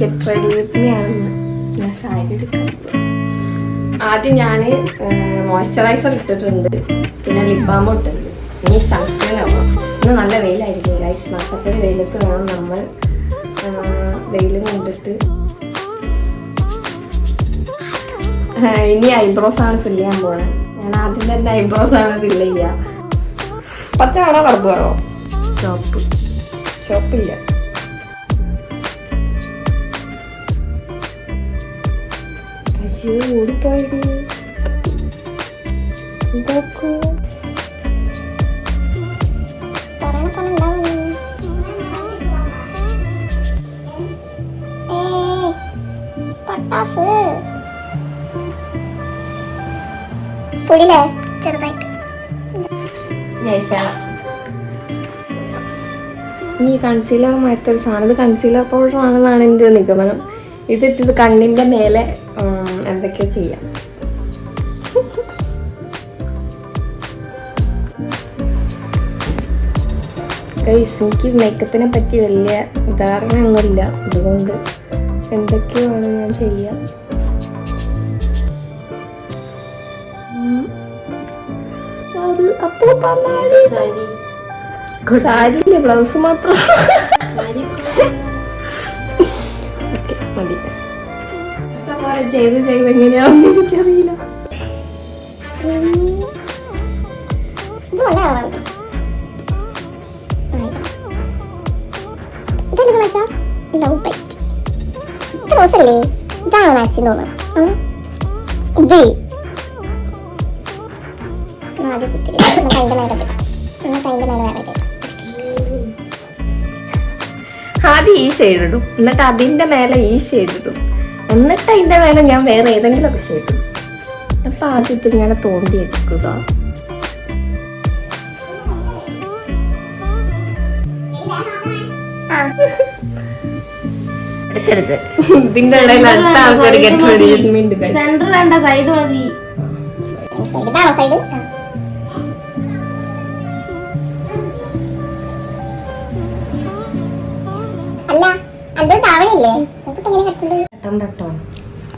Get ready വിത്തിനെയാണ് ഞാൻ സാരി ആദ്യം ഞാൻ മോയ്സ്ചറൈസർ ഇട്ടിട്ടുണ്ട്. പിന്നെ ലിപ് ബാം ഇട്ടിട്ടുണ്ട്. ഇനി സൺസ്ക്രീൻ ആവാം ഇന്ന് നല്ല വെയിലായിരിക്കും ഗൈസ് നട്ടത്തിൽ വെയിലത്ത് വേണം നമ്മൾ വെയിൽ കൊണ്ടിട്ട്. ഇനി ഐബ്രോസ് ആണ് ഫില്ല് ചെയ്യാൻ പോണേ. ഞാൻ ആദ്യം തന്നെ ഐബ്രോസ് ആണ് ഫില്ല് ചെയ്യുക പച്ച വേണോ ഷോപ്പ് വേണോ? അയ്യോ ഓടിപ്പോയി ഇതൊക്കെ? പൊടിയില്ലേ? ചെറുതായിട്ട്. ഇനി കൺസീലർ മാറ്റൊരു സാധനം. ഇത് കൺസീലർ പൗഡർ ആണെന്നാണ് എന്റെ നിഗമനം. ഇതിട്ടത് കണ്ണിന്റെ മേലെ എന്തൊക്കെയോ ചെയ്യാം ഗൈസ് എനിക്ക് മേക്കപ്പിനെ പറ്റി വലിയ ധാരണയൊന്നുമില്ല. അതുകൊണ്ട് എന്തൊക്കെയോ ആണ് ഞാൻ ചെയ്യാം. ഉം. അത് അപ്പോൾ പറഞ്ഞാൽ സാരിയില്ല ബ്ലൗസ് മാത്രം. ചെയ്ത് ചെയ്ത് എങ്ങനെയാണെന്ന് എനിക്കറിയില്ല. ഇത് നല്ലതാണ് ഇതെന്ത് വെച്ചാ? ലവ് ബൈറ്റ് ഇത് റോസല്ലേ ഇതാണ് മാച്ചിങ് തോന്നുന്നു. ഉം. ഇത്. ആദ്യം കുത്തിരി കൈന്റെ മേലെ ഇടാം എന്നാൽ കൈന്റെ മേലെ വേറെ ഇടാം ആദ്യം ഈ ഷെയ്ഡ് ഇടും. എന്നിട്ട് അതിന്റെ മേലെ ഈ ഷെയ്ഡ് ഇടും. എന്നിട്ട് അതിന്റെ മേലെ ഞാൻ വേറെ ഏതെങ്കിലും ഒക്കെ ഷെയ്ഡ് ഇടും അപ്പൊ ആദ്യം ഇതിങ്ങനെ തോണ്ടി എടുക്കുക. എടുക്കരുത് ഇതിന്റെ ഇടയിൽ അടുത്ത ആൾക്കാർ ഗെറ്റ് റെഡി സെന്റർ വേണ്ട സൈഡ് മതി. സൈഡ് ഇതാണോ സൈഡ് അല്ല അത് താവണില്ലേ നോക്കിട്ട് കേട്ടോ കത്തുണ്ട്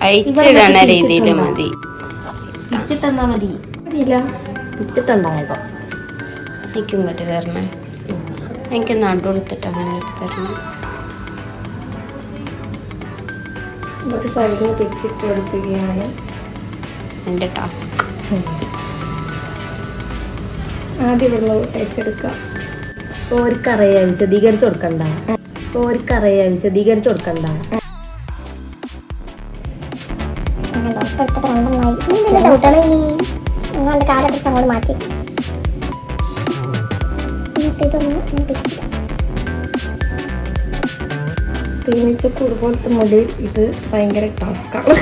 അയച്ചിടണ രീതിയിൽ മതി. പിച്ചിട്ടെന്നാ മതി. അറിയില്ല പിച്ചിട്ടുണ്ടായതോ എനിക്കും ഇങ്ങോട്ട് തരണേ എനിക്ക് നടുകൊടുത്തിട്ട് അങ്ങനെ എടുത്ത് തരണം. ഒരു സൈഡിൽ പിച്ചിട്ട് കൊടുക്കുകയാണ് എന്റെ ടാസ്ക് ആദ്യം വെള്ള ടേസ്റ്റ് എടുക്കുക ഓർക്കറിയാ വിശദീകരിച്ചു കൊടുക്കണ്ട. ഓർക്കറിയാ വിശദീകരിച്ചു കൊടുക്കണ്ട. നിങ്ങളുടെ കാലം പിടിച്ച് അങ്ങോട്ട് മാറ്റി എന്നിട്ട് ഇതൊന്ന് പിടിക്കുക. കൂടുപോലത്തെ മുടിയിൽ ഇത് ഭയങ്കര ടാസ്ക്കാണ്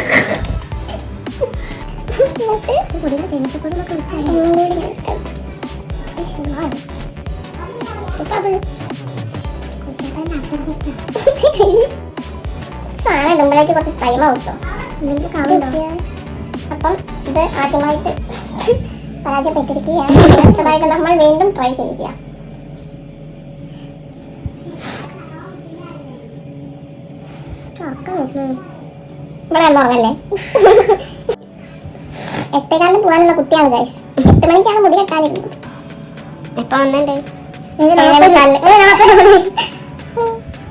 എന്നിട്ട് നാട്ടിൽ വെക്കാം. സാധനം ഇടുമ്പോഴേക്ക് കുറച്ച് ടൈമാവും കേട്ടോ അപ്പം ഇത് ആദ്യമായിട്ട് പരാജയപ്പെട്ടിരിക്കുകയാണ്. അടുത്തതായിട്ട് നമ്മൾ വീണ്ടും ട്രൈ ചെയ്യുക. ഇവിടെ ഉറങ്ങല്ലേ? പോകാനുള്ള കുട്ടിയാണ് ഗൈസ് എട്ട് മണിക്കാണ് മുടി കെട്ടാനിരുന്നത്. എപ്പൊ വന്നിട്ട്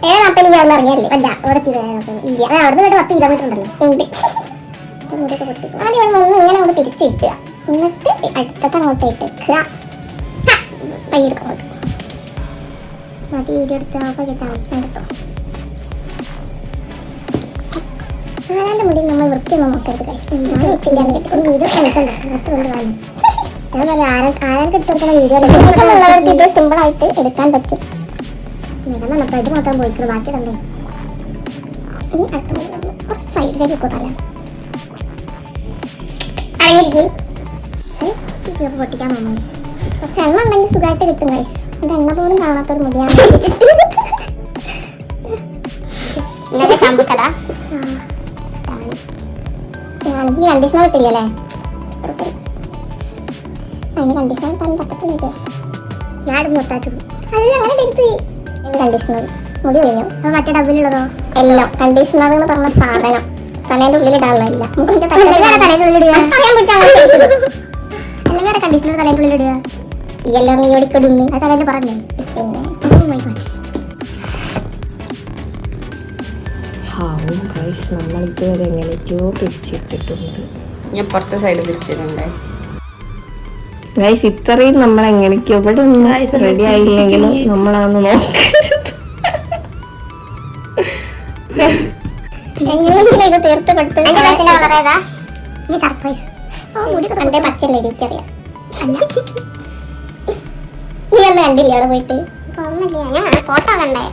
ഏഴ് നാപ്പത്. ഞാൻ ഇറങ്ങിയല്ലേ? അല്ല ഇവിടെ ആ, അവിടുന്ന് പത്ത് കിലോമീറ്റർ ഉണ്ടല്ലോ. ഉണ്ട്. പൊട്ടി ആദ്യം ഇവിടെ നിന്ന് ഇങ്ങനെ അങ്ങോട്ട് പിരിച്ചിട്ടുക എന്നിട്ട് അടുത്തത്തെ അങ്ങോട്ട് ഇട്ടേക്കുക പയ്യെടുക്കാം മതി വീഡിയോ എടുത്ത് മുടി നമ്മൾ വൃത്തിയൊന്നും നോക്കരുത് ഒരു വീഡിയോ കുറച്ച് കൊണ്ട് കാണും ഞാൻ പറയാം ആരാ ആരാർക്ക് ഇട്ട് കൊടുക്കുന്ന വീഡിയോ ഉള്ളവർക്ക് ഇത് സിമ്പിൾ ആയിട്ട് എടുക്കാൻ പറ്റും. നിലം ഇത് മാത്രം പോയിക്കുന്നത് ബാക്കി കണ്ടേ മുടി നമ്മൾ കുറച്ച് സൈഡിലേക്ക് കൂട്ടാല അടങ്ങിയിരിക്കും ഇത് പൊട്ടിക്കാൻ തോന്നുന്നു. കുറച്ച് എണ്ണ ഉണ്ടെങ്കിൽ സുഖമായിട്ട് കിട്ടും ഗൈസ് ഇത് എണ്ണ പോലും കാണാത്തൊരു മുടിയാണ്. ഇന്നലെ ഈ കണ്ടീഷണർ കിട്ടില്ലല്ലേ അതിന് കണ്ടീഷണർ കിട്ടാൻ പറ്റത്തില്ല ഞാൻ മുത്താറ്റു അല്ല അങ്ങനെ എടുത്ത് കണ്ടീഷണർ മുടി കഴിഞ്ഞു മറ്റേ ഡബിലുള്ളതോ എല്ലാം. കണ്ടീഷണർ എന്ന് പറഞ്ഞ സാധനം. തലേന്റെ ഉള്ളിൽ ഇടാനുള്ള തലേന്റെ ഉള്ളിൽ ഇടുക. അല്ലെങ്കിൽ കണ്ടീഷണർ തലേന്റെ ഉള്ളിൽ ഇടുക. എല്ലാം നീ ഓടിക്കൊടുന്നു അത് തലേന്റെ പറഞ്ഞു പിന്നെ my God. ഹാവും ഗൈസ് നമ്മൾ ഇതുവരെ എങ്ങനെയൊക്കെയോ പിരിച്ചിട്ടിട്ടുണ്ട് ഞാൻ പുറത്തെ സൈഡ് പിരിച്ചിട്ടുണ്ടേ ഗൈസ് ഇത്രയും നമ്മൾ എങ്ങനെയൊക്കെയോ ഇവിടെ റെഡി ആയില്ലെങ്കിലും നമ്മളാന്ന് നോക്കരുത് ഇത് തീർത്ത് കൊടുത്ത് ഈ സർപ്രൈസ് കണ്ടേ പച്ചല്ലേ എനിക്കറിയാം നീ ഒന്ന് കണ്ടില്ലേ അവിടെ പോയിട്ട്? ഞാൻ ഫോട്ടോ കണ്ടേ.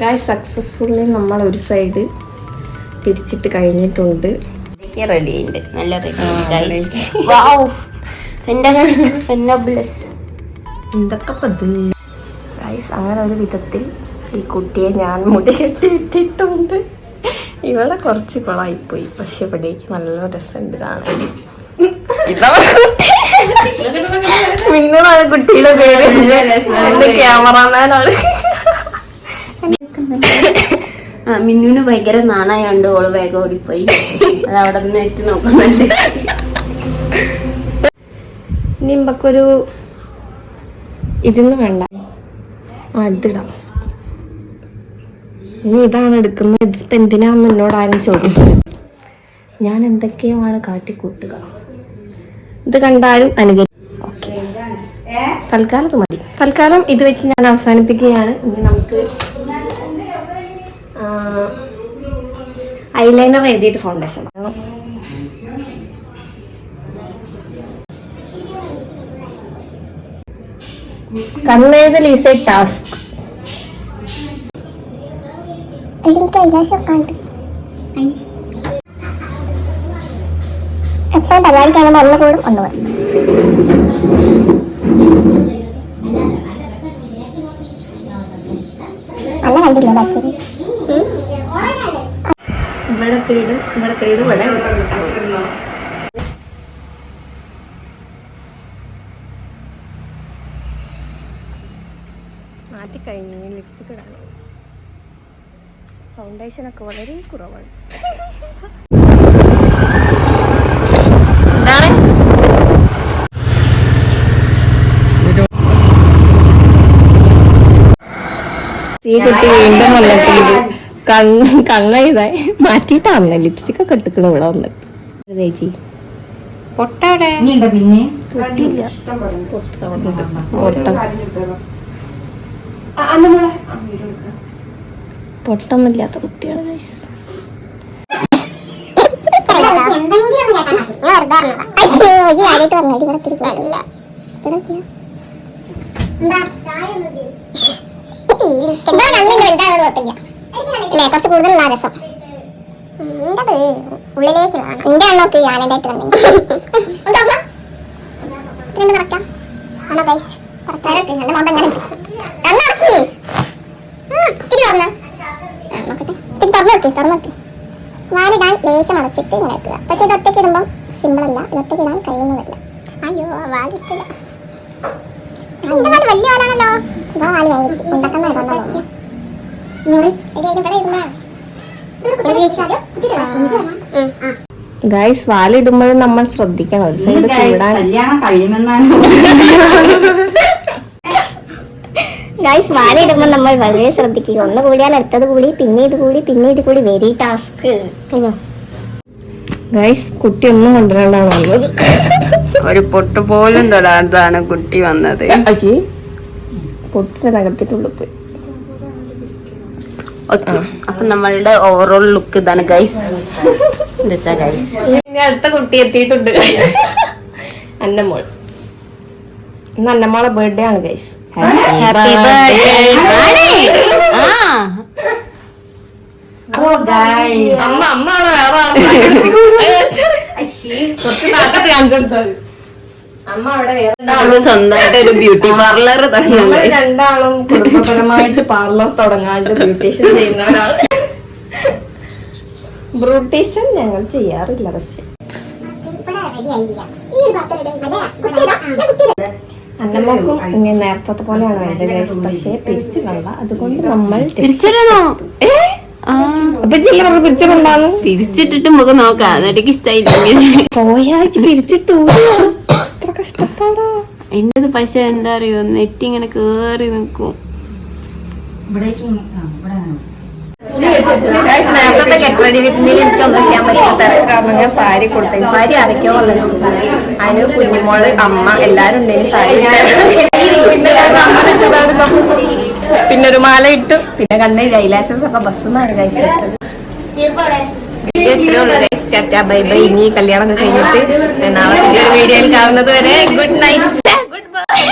ഗൈസ് സക്സസ്ഫുള്ളി നമ്മൾ ഒരു സൈഡ് പിരിച്ചിട്ട് കഴിഞ്ഞിട്ടുണ്ട്. റെഡി ഉണ്ട്. നല്ല റെഡി വാവ് ഫെന്നോബിലസ് എന്തൊക്കെ ഗൈസ് അങ്ങനെ ഒരു വിധത്തിൽ ഈ കുട്ടിയെ ഞാൻ മുടി കെട്ടിയിട്ടിട്ടുണ്ട് ഇവിടെ കുറച്ച് കുളമായിപ്പോയി പക്ഷെ ഇവിടേക്ക് നല്ല രസമുണ്ട് കാണാൻ. മിന്നുമാണ് കുട്ടിയുടെ പേര്. എന്റെ ക്യാമറമാനാണ്. ആ മിന്നുന് ഭയങ്കര നാണായോണ്ട് ഓൾ വേഗം ഓടിപ്പോയി. അത് അവിടെ നിന്ന് എത്തി നോക്കുന്നുണ്ട്. ഇനി നമുക്കൊരു ഇതിന്ന് വേണ്ട ആ ഇനി ഇതാണ് എടുക്കുന്നത്? ഇതിപ്പോൾ എന്തിനാന്ന് എന്നോട് ആരും ചോദിക്കും ഞാൻ എന്തൊക്കെയുമാണ് കാട്ടിക്കൂട്ടുക? ഇത് കണ്ടാലും അനുകരിക്കും. ഓക്കെ. തൽക്കാലം മതി. തൽക്കാലം ഇത് വെച്ച് ഞാൻ അവസാനിപ്പിക്കുകയാണ്. ഇനി നമുക്ക് ഐലൈനർ എഴുതിയിട്ട് ഫൗണ്ടേഷൻ കണ്ണെഴുതൽ ഈസ് എ ടാസ്ക് എനിക്ക് കൈലാശമൊക്കെ ഉണ്ട് എപ്പോഴും പരിപാടി കാണുമ്പോൾ ഒന്ന് കൂടും ഒന്ന് വരും നല്ല കണ്ടില്ലേ ബാക്കി ഇവിടെ തേടും ഇവിടെ തേടും ഇവിടെ മാറ്റിക്കഴിഞ്ഞു ലിപ്സ്റ്റിക് ഇടാണ് ഫൗണ്ടേഷനൊക്കെ വളരെ കുറവാണ് ഈ കുട്ടി വീണ്ടും വന്നിട്ടുണ്ട് കങ്ങ കങ്ങ ഇതായി മാറ്റിയിട്ടാണ് ലിപ്സ്റ്റിക് ഒക്കെ ഇട്ടിക്കണ ഇവിടെ വന്നിട്ട് ചേച്ചി പൊട്ടവിടെ പിന്നെ പൊട്ട പൊട്ടൊന്നുമില്ലാത്ത കുട്ടിയാണ് ഗൈസ് കുറച്ച് കൂടുതലുള്ള രസം. എന്റെത് ഉള്ളിലേക്കുള്ളതാണ് എന്റെ അണ്ണോക്ക് കറക്റ്റാ കറക്റ്റ് എന്റെ നോക്കട്ടെ തിരി തുറന്നു വെക്ക് തുറന്നു വെക്ക് വാലിടാൻ ലേശം അടച്ചിട്ട് ഇങ്ങനെ വെക്കുക. പക്ഷെ ഇത് ഒറ്റയ്ക്ക് ഇടുമ്പം സിമ്പിൾ അല്ല. ഇത് ഒറ്റയ്ക്ക് ഇടാൻ കഴിയുന്നതല്ല. അയ്യോ വാലിട്ടില്ല എന്റെ വാൽ വലിയ വാലാണല്ലോ. ഇതാ വാൽ വാങ്ങിയിട്ട് ഉണ്ടാക്കുന്ന ഇടണ്ടോ ഞൊറി ഇത് ഇവിടെ ഇരുന്നാ ഗൈസ് വാലിടുമ്പോഴും നമ്മൾ ശ്രദ്ധിക്കണം. ഒരു സൈഡ് കല്യാണം കഴിയുമെന്നാണ്. ഗൈസ് വാലിടുമ്പോൾ നമ്മൾ വളരെ ശ്രദ്ധിക്കുക ഒന്ന് കൂടിയാൽ അടുത്തത് കൂടി പിന്നെ ഇത് കൂടി പിന്നെ ഇത് കൂടി. വെരി ടാസ്ക് ഗൈസ് കുട്ടി ഒന്നും കൊണ്ടുവരണ്ടാണ് വന്നത് ഒരു പൊട്ട് പോലും തൊടാതാണ് കുട്ടി വന്നത്. പൊട്ടിന്റെ നഗരത്തിനുള്ളിൽ പോയി. ഓക്കെ അപ്പൊ നമ്മളുടെ ഓവറോൾ ലുക്ക് ഇതാണ് ഗൈസ് ഇതാ ഗൈസ് ഇനി അടുത്ത കുട്ടി എത്തിയിട്ടുണ്ട്. അന്നമോൾ. ഇന്ന് അന്നമ്മോളെ ബർത്ത്ഡേ ആണ് ഗൈസ് ഹാപ്പി ബർത്ത്ഡേ ആ. അമ്മ അമ്മ സ്വന്തമായിട്ട് ഒരു ബ്യൂട്ടി പാർലർ തുടങ്ങും രണ്ടാളും കുടുംബപരമായിട്ട് പാർലർ തുടങ്ങാണ്ട് ബ്യൂട്ടീഷ്യൻ ചെയ്യുന്ന ഒരാൾ ബ്യൂട്ടീഷ്യൻ ഞങ്ങൾ ചെയ്യാറില്ല പക്ഷെ. അന്നമ്മക്കും ഇങ്ങനെ നേരത്തെ പോലെയാണ് വേണ്ടത്. പക്ഷേ പിരിച്ചു അതുകൊണ്ട് നമ്മൾ പിരിച്ചിടണോ പിരിച്ചിട്ടിട്ട് മുഖം നോക്കാം. എന്നിട്ട് ഇഷ്ടമായില്ലെങ്കിൽ പോയാഴ്ച പിരിച്ചിട്ടു എത്ര കഷ്ടപ്പാടാ. എന്റത് പക്ഷെ എന്താ അറിയോ? നെറ്റ് ഇങ്ങനെ കേറി നിൽക്കും. നേരത്തെ ഗെറ്റ് റെഡി മീ എനിക്കൊന്നും ചെയ്യാൻ പറ്റില്ല. ഞാൻ സാരി കൊടുത്തു. സാരി അരയ്ക്കോ വന്നു അതിന് കുഞ്ഞുമോൾ അമ്മ എല്ലാരും ഉണ്ടെങ്കിൽ സാരി പിന്നെ ഒരു മാല ഇട്ടു. പിന്നെ കണ്ണ് ലൈലാസസ് ഒക്കെ ബസ്സെന്നാണ് കഴിച്ചു വെച്ചത് ഗൈസ് ടാറ്റ ബൈ ബൈ. ഇനി കല്യാണം കഴിഞ്ഞിട്ട് നാളെ പുതിയൊരു വീഡിയോയിൽ കാണുന്നത് വരെ ഗുഡ് നൈറ്റ് ഗുഡ് ബൈ